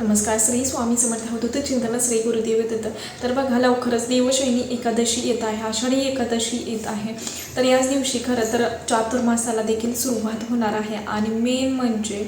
नमस्कार श्री स्वामी समर्थ होतं चिंतन श्री गुरुदेव येत तर बघा लवकरच देवशैनी एकादशी येत आहे आषाढी एकादशी येत आहे. तर याच दिवशी खरं तर चातुर्मासाला देखील सुरुवात होणार आहे. आणि मेन म्हणजे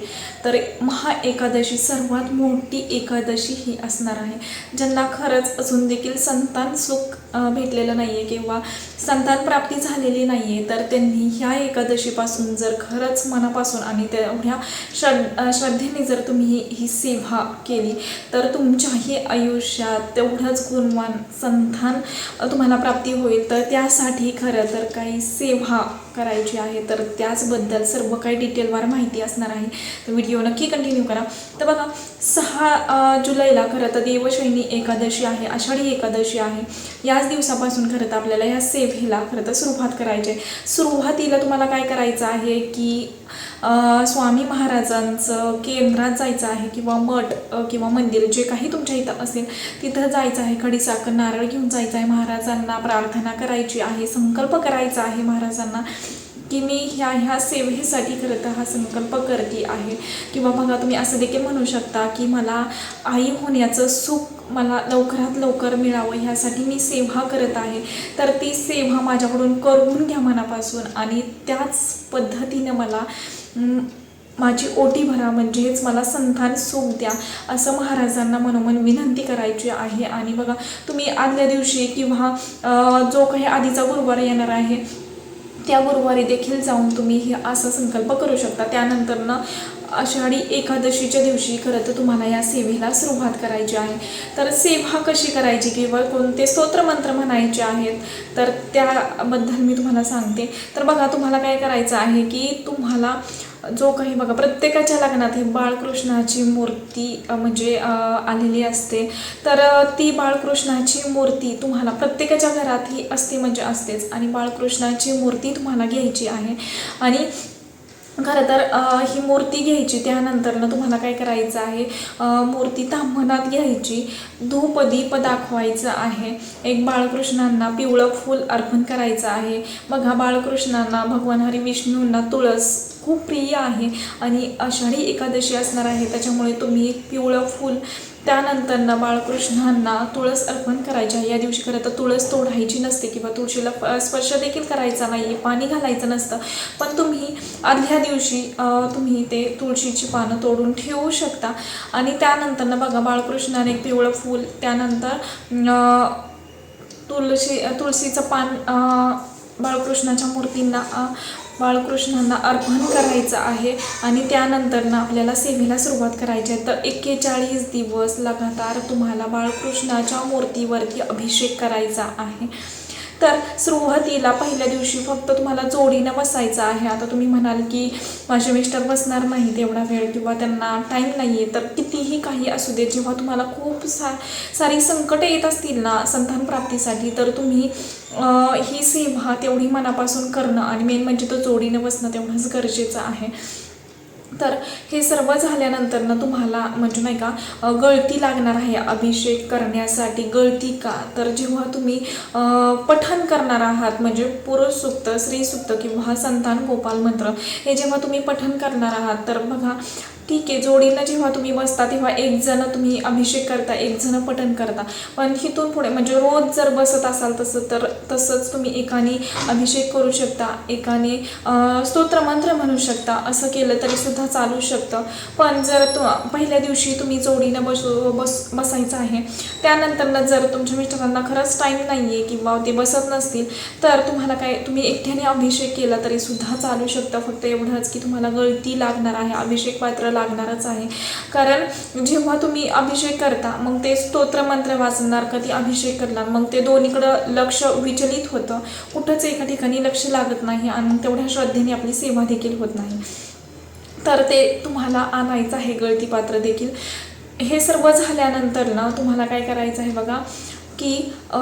तर महा एकादशी सर्वात मोठी एकादशी ही असणार आहे. ज्यांना खरंच अजून देखील संतान सुख भेटलेलं नाही आहे किंवा संतान प्राप्ती झालेली नाही आहे तर त्यांनी ह्या एकादशीपासून जर खरंच मनापासून आणि तेवढ्या श्रद्ध श्रद्धेने जर तुम्ही ही सेवा केली तर तुमच्याही आयुष्यात तेवढंच गुणवान संतान तुम्हाला प्राप्ती होईल. तर त्यासाठी खरं तर काही सेवा करायची आहे तर त्याचबद्दल सर्व काही डिटेलवर माहिती असणार आहे. तर व्हिडिओ नक्की कंटिन्यू करा. तर बघा सहा जुलैला खरं तर देवशैनी एकादशी आहे आषाढी एकादशी आहे. याच दिवसापासून खरं तर आपल्याला ह्या सेवेला खरं तर सुरुवात करायची आहे. सुरुवातीला तुम्हाला काय करायचं आहे की स्वामी महाराजांचं केंद्रात जायचं आहे किंवा मठ किंवा मंदिर जे काही तुमच्या इथं असेल तिथं जायचं आहे. खडीसाखर नारळ घेऊन जायचं आहे. महाराजांना प्रार्थना करायची आहे संकल्प करायचा आहे महाराजांना. की मी ह्या ह्या सेवेसाठी खरं तर हा संकल्प करते आहे. किंवा बघा तुम्ही असं देखील म्हणू शकता की मला आई होण्याचं सुख मला लवकरात लवकर मिळावं ह्यासाठी मी सेवा करत आहे. तर ती सेवा माझ्याकडून करून घ्या मनापासून आणि त्याच पद्धतीनं मला माझी ओटी भरा म्हणजेच मला संतान सुख द्या असं महाराजांना मनोमन विनंती करायची आहे. आणि बघा तुम्ही आदल्या दिवशी किंवा जो काही आधीचा गुरुवार येणार आहे त्या गुरुवारी देखील जाऊन तुम्ही हे असा संकल्प करू शकता. त्यानंतरनं आषाढी एकादशीच्या दिवशी खरं तर तुम्हाला या सेवेला सुरुवात करायची आहे. तर सेवा कशी करायची? किंवा कोणते स्तोत्रमंत्र म्हणायचे आहेत? तर त्याबद्दल मी तुम्हाला सांगते. तर बघा तुम्हाला काय करायचं आहे की तुम्हाला जो काही बघा प्रत्येकाच्या लग्नात ही बाळकृष्णाची मूर्ती म्हणजे आलेली असते. तर ती बाळकृष्णाची मूर्ती तुम्हाला प्रत्येकाच्या घरात ही असते म्हणजे असतेच. आणि बाळकृष्णाची मूर्ती तुम्हाला घ्यायची आहे. आणि खरं तर ही मूर्ती घ्यायची त्यानंतरनं तुम्हाला काय करायचं आहे मूर्ती तांबणात घ्यायची धूप दीप दाखवायचं आहे एक बाळकृष्णांना पिवळं फूल अर्पण करायचं आहे. बघा बाळकृष्णांना भगवान हरी विष्णूंना तुळस खूप प्रिय आहे आणि आषाढी एकादशी असणार आहे त्याच्यामुळे तुम्ही एक पिवळं फूल त्यानंतरनं बाळकृष्णांना तुळस अर्पण करायची आहे या दिवशी खरं तर तुळस तोडायची नसते किंवा तुळशीला प- स्पर्श देखील करायचा नाही पाणी घालायचं नसतं. पण तुम्ही आदल्या दिवशी तुम्ही ते तुळशीची पानं तोडून ठेवू शकता. आणि त्यानंतरनं बघा बाळकृष्णाने एक पिवळं फूल त्यानंतर तुळशी तुळशीचं पान बाळकृष्णाच्या मूर्तींना बाळकृष्णांना अर्पण करायचं आहे आणि त्यानंतरनं आपल्याला सेवेला सुरुवात करायची आहे. तर एक्केचाळीस दिवस लगातार तुम्हाला बाळकृष्णाच्या मूर्तीवरती अभिषेक करायचा आहे. तर सुरुवातीला पहिल्या दिवशी फक्त तुम्हाला जोडीनं बसायचं आहे. आता तुम्ही म्हणाल की माझे मिस्टर बसणार नाही तेवढा वेळ किंवा त्यांना टाईम नाही आहे तर कितीही काही असू दे जेव्हा तुम्हाला खूप सा सारी संकटं येत असतील ना संतान प्राप्तीसाठी तर तुम्ही ही सेवा तेवढी मनापासून करणं आणि मेन म्हणजे तो जोडीनं बसणं तेवढंच गरजेचं आहे. तर हे सर्व झाल्यानंतर ना तुम्हाला म्हणजे नाही का गळती लागणार आहे अभिषेक करण्यासाठी. गळती का? तर जेव्हा तुम्ही पठन पठण करणार आहात म्हणजे पुरुष सुक्त स्त्री सुक्त किंवा संतान गोपाल मंत्र हे जेव्हा तुम्ही पठण करणार आहात तर बघा ठीक आहे जोडीला जेव्हा तुम्ही बसता तेव्हा एक जण तुम्ही अभिषेक करता एक जण पठण करता. पण इथून पुढे म्हणजे रोज जर बसत असाल तसं तर तसंच तुम्ही एकाने अभिषेक करू शकता एकाने स्तोत्रमंत्र म्हणू शकता असं केलं तरी सुद्धा चालू शकतं. पण जर तु पहिल्या दिवशी तुम्ही जोडीनं बसू बस बसायचं आहे त्यानंतरनं जर तुमच्या मिस्टरांना खरंच टाईम नाही आहे किंवा ते बसत नसतील तर तुम्हाला काय तुम्ही एकट्याने अभिषेक केला तरी सुद्धा चालू शकतं. फक्त एवढंच की तुम्हाला गळती लागणार आहे अभिषेक पात्र लागणारच आहे. कारण जेव्हा तुम्ही अभिषेक करता मग ते स्तोत्रमंत्र वाचणार कधी अभिषेक करणार मग ते दोन्हीकडं लक्ष विचलित होतं. कुठंच एका ठिकाणी लक्ष लागत नाही आणि तेवढ्या श्रद्धेने आपली सेवा देखील होत नाही. तर ते तुम्हाला आणायचं आहे गळती पात्र देखील. हे सर्व झाल्यानंतर ना तुम्हाला काय करायचं आहे बघा? की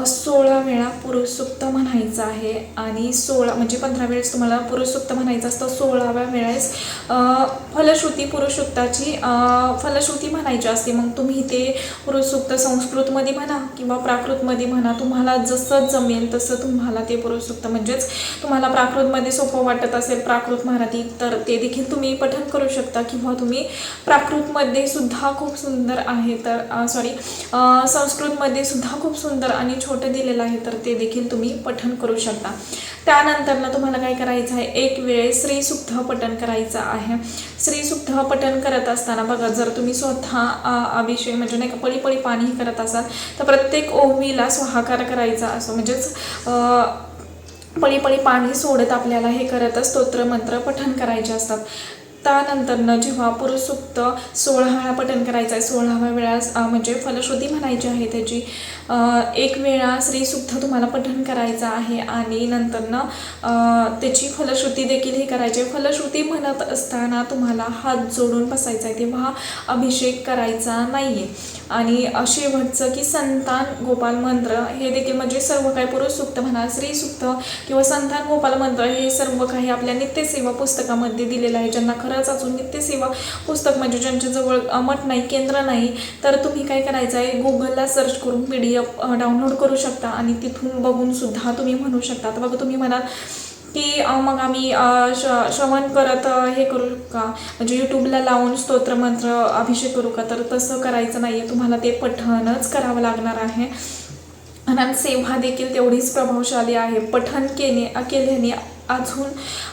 सोळा वेळा पुरुषसुक्त म्हणायचं आहे आणि सोळा म्हणजे पंधरा वेळेस तुम्हाला पुरुषसुक्त म्हणायचं असतं सोळाव्या वेळेस फलश्रुती पुरुषसुक्ताची फलश्रुती म्हणायची असते. मग तुम्ही ते पुरुषसुक्त संस्कृतमध्ये म्हणा किंवा प्राकृतमध्ये म्हणा तुम्हाला जसं जमेल तसं तुम्हाला ते पुरुषसुक्त म्हणजेच तुम्हाला प्राकृतमध्ये सोपं वाटत असेल प्राकृत मराठी तर ते देखील तुम्ही पठन करू शकता किंवा तुम्ही प्राकृतमध्ये सुद्धा खूप सुंदर आहे. तर सॉरी संस्कृतमध्ये सुद्धा खूप सुंदर आणि छोटं दिलेलं आहे तर ते देखील तुम्ही पठण करू शकता. त्यानंतर ना तुम्हाला काय करायचं आहे? एक वेळ श्रीसुक्त पठण करायचं आहे. श्रीसुक्त पठण करत असताना बघा जर तुम्ही स्वतः अभिषेक म्हणजे नाही का पळी पळी पाणी करत असाल तर प्रत्येक ओवीला स्वाहाकार करायचा असो म्हणजेच पळीपळी पळी पळी पाणी सोडत आपल्याला हे करत स्तोत्र मंत्र पठण करायचे असतात. त्यानंतरनं जेव्हा पुरुष सुक्त सोळा वेळा पठण करायचं आहे सोळाव्या वेळा म्हणजे फलश्रुती म्हणायची आहे त्याची एक वेळा श्रीसुद्धा तुम्हाला पठण करायचं आहे आणि नंतरनं त्याची फलश्रुती देखील हे करायची आहे. फलश्रुती म्हणत असताना तुम्हाला हात जोडून बसायचा आहे तेव्हा अभिषेक करायचा नाही आहे आणि शेवटचं की संतान गोपाल मंत्र हे देखील म्हणजे सर्व काही पुरुष सुक्त म्हणा श्री सुक्त किंवा संतान गोपाल मंत्र हे सर्व काही आपल्या नित्यसेवा पुस्तकामध्ये दिलेलं आहे. ज्यांना खरंच अजून नित्यसेवा पुस्तक म्हणजे ज्यांच्याजवळ अमट मठ नाही केंद्र नाही तर तुम्ही काय करायचं आहे गुगलला सर्च करून पी डी एफ डाउनलोड करू शकता आणि तिथून बघूनसुद्धा तुम्ही म्हणू शकता. तर बघा तुम्ही म्हणाल की मग आम्ही श श्रवण करत हे करू का? म्हणजे यूट्यूबला लावून स्तोत्रमंत्र अभिषेक करू का? तर तसं करायचं नाही आहे तुम्हाला ते पठणच करावं लागणार आहे. आणि सेवा देखील तेवढीच प्रभावशाली आहे. पठण केले केल्याने अजून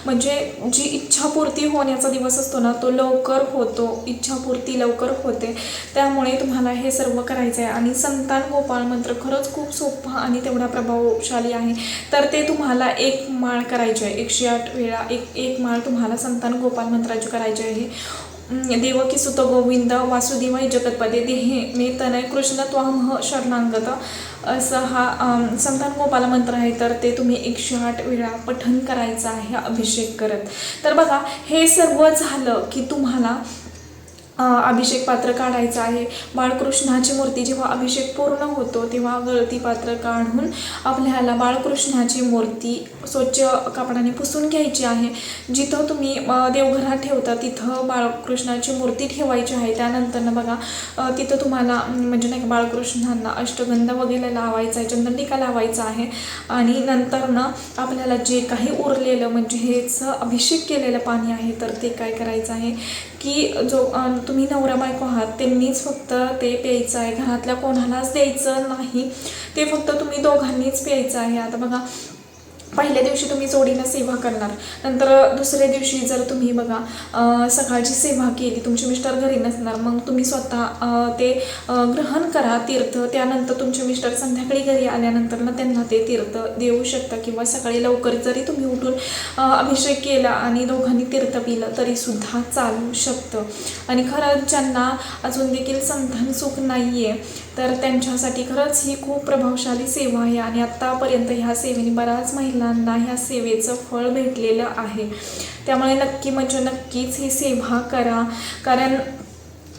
म्हणजे जी इच्छापूर्ती होण्याचा दिवस असतो ना तो लवकर होतो. इच्छापूर्ती लवकर होते. त्यामुळे तुम्हाला हे सर्व करायचं आहे. आणि संतान गोपाळ मंत्र खरंच खूप सोपा आणि तेवढा प्रभावशाली आहे. तर ते तुम्हाला एक माळ करायची आहे. एकशे आठ वेळा एक एक माळ तुम्हाला संतान गोपाल मंत्राची करायची आहे. देवकी सुत गोविंद वासुदेवाय जगतपदे देहे मे तनय कृष्ण त्वामह शरणांगत. असं हा संतान गोपाल मंत्र आहे तर ते तुम्ही एकशे आठ वेळा पठण करायचं आहे अभिषेक करत. तर बघा हे सर्व झालं की तुम्हाला अभिषेक पात्र काढायचं आहे. बाळकृष्णाची मूर्ती जेव्हा अभिषेक पूर्ण होतो तेव्हा गळती पात्र काढून आपल्याला बाळकृष्णाची मूर्ती स्वच्छ कापडाने पुसून घ्यायची आहे. जिथं तुम्ही देवघरात ठेवता तिथं बाळकृष्णाची मूर्ती ठेवायची आहे. त्यानंतरनं बघा तिथं तुम्हाला म्हणजे नाही का बाळकृष्णांना अष्टगंध वगैरे लावायचा आहे चंदनटिका लावायचा आहे. आणि नंतरनं आपल्याला जे काही उरलेलं म्हणजे हेच अभिषेक केलेलं पाणी आहे तर ते काय करायचं आहे? की जो तुम्ही नवरा बायको आहात त्यांनीच फक्त ते प्यायचं आहे. घरातल्या कोणालाच द्यायचं नाही. ते फक्त तुम्ही दोघांनीच प्यायचं आहे. आता बघा पहिल्या दिवशी तुम्ही जोडीनं सेवा करणार. नंतर दुसऱ्या दिवशी जर तुम्ही बघा सकाळची सेवा केली तुमचे मिस्टर घरी नसणार मग तुम्ही स्वतः ते ग्रहण करा तीर्थ. त्यानंतर तुमचे मिस्टर संध्याकाळी घरी आल्यानंतर ना त्यांना ते तीर्थ देऊ शकता किंवा सकाळी लवकर जरी तुम्ही उठून अभिषेक केला आणि दोघांनी तीर्थ पिलं तरीसुद्धा चालू शकतं. आणि खरंच ज्यांना अजून देखील संतान सुख नाही आहे तर त्यांच्यासाठी खरंच ही खूप प्रभावशाली सेवा आहे आणि आत्तापर्यंत ह्या सेवेने बऱ्याच महिलांना ह्या सेवेचं फळ भेटलेलं आहे. त्यामुळे नक्की म्हणजे नक्कीच ही सेवा करा. कारण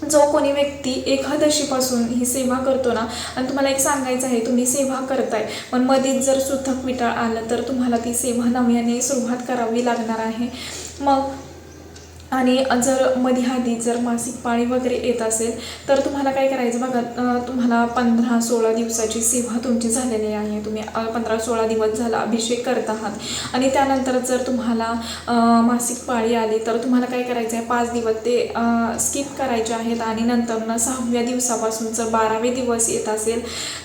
जो कोणी व्यक्ती एकादशीपासून ही सेवा करतो ना आणि तुम्हाला एक सांगायचं आहे तुम्ही सेवा करताय पण मध्येच जर सुथक विटाळ आलं तर तुम्हाला ती सेवा नव्याने सुरुवात करावी लागणार आहे. मग आणि जर मध्ये आधी जर मासिक पाळी वगैरे येत असेल तर तुम्हाला काय करायचं बघा तुम्हाला पंधरा सोळा दिवसाची सेवा तुमची झालेली आहे. तुम्ही पंधरा सोळा दिवस झाला अभिषेक करत आहात. आणि त्यानंतर जर तुम्हाला मासिक पाळी आली तर तुम्हाला काय करायचं आहे पाच दिवस ते स्किप करायचे आहेत आणि नंतर सहाव्या दिवसापासून जर बारावे दिवस येत असेल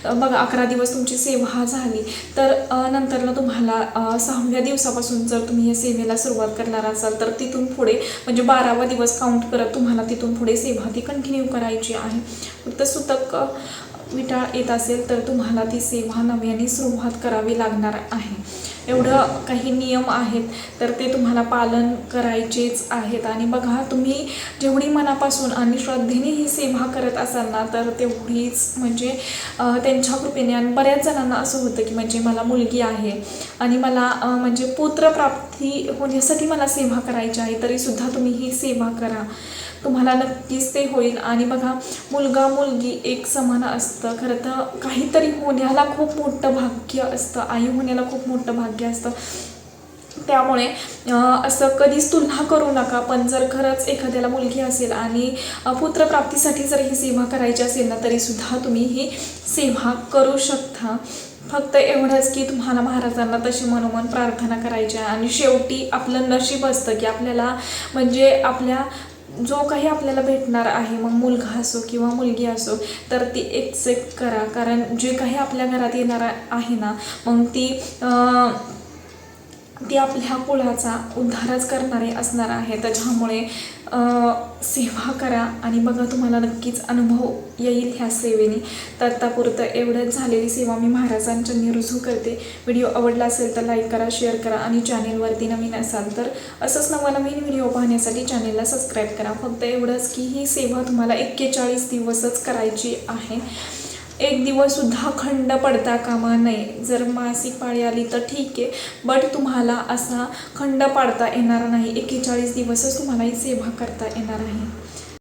बघा अकरा दिवस तुमची सेवा झाली तर नंतरनं तुम्हाला सहाव्या दिवसापासून जर तुम्ही या सेवेला सुरुवात करणार असाल तर तिथून पुढे म्हणजे म्हणजे बारावा दिवस काउंट करत तुम्हाला तिथून पुढे सेवा ती कंटिन्यू करायची आहे. फक्त सुतक विटाळ येत असेल तर तुम्हाला ती सेवा नव्याने सुरुवात करावी लागणार आहे. एवढं काही नियम आहेत तर ते तुम्हाला पालन करायचेच आहेत. आणि बघा तुम्ही जेवढी मनापासून आणि श्रद्धेने ही सेवा करत असाल ना तर तेवढीच म्हणजे त्यांच्या कृपेने आणि बऱ्याच जणांना असं होतं की म्हणजे मला मुलगी आहे आणि मला म्हणजे पुत्र प्राप्त ही होण्यासाठी मला सेवा करायची आहे तरीसुद्धा तुम्ही ही सेवा करा. तुम्हाला नक्कीच ते होईल. आणि बघा मुलगा मुलगी एक समान असतं. खरं तर काहीतरी होण्याला खूप मोठं भाग्य असतं. आई होण्याला खूप मोठं भाग्य असतं. त्यामुळे असं कधीच तुलना करू नका. पण जर खरंच एखाद्याला मुलगी असेल आणि पुत्रप्राप्तीसाठी जर ही सेवा करायची असेल ना तरीसुद्धा तुम्ही ही सेवा करू शकता. फक्त एवढंच की तुम्हाला महाराजांना तशी मनोमन प्रार्थना करायची आहे. आणि शेवटी आपलं नशीब असतं की आपल्याला म्हणजे आपल्या जो काही आपल्याला भेटणार आहे मग मुलगा असो किंवा मुलगी असो तर ती एक्सेप्ट करा. कारण जे काही आपल्या घरात येणार आहे ना मग ती ती आपल्या कुळाचा उद्धारच करणारे असणार आहे त्याच्यामुळे सेवा करा आणि बघा तुम्हाला नक्कीच अनुभव येईल ह्या सेवेने. तर आत्तापुरतं एवढंच झालेली सेवा मी महाराजांच्या रुजू करते. व्हिडिओ आवडला असेल तर लाईक करा शेअर करा आणि चॅनेलवरती नवीन असाल तर असंच नवनवीन व्हिडिओ पाहण्यासाठी चॅनेलला सबस्क्राईब करा. फक्त एवढंच की ही सेवा तुम्हाला एक्केचाळीस दिवसच करायची आहे. एक दिवससुद्धा खंड पडता कामा नये. जर मासिक पाळी आली तर ठीक आहे. बट तुम्हाला असा खंड पाडता येणार नाही. एक्केचाळीस दिवसच तुम्हाला ही सेवा करता येणार आहे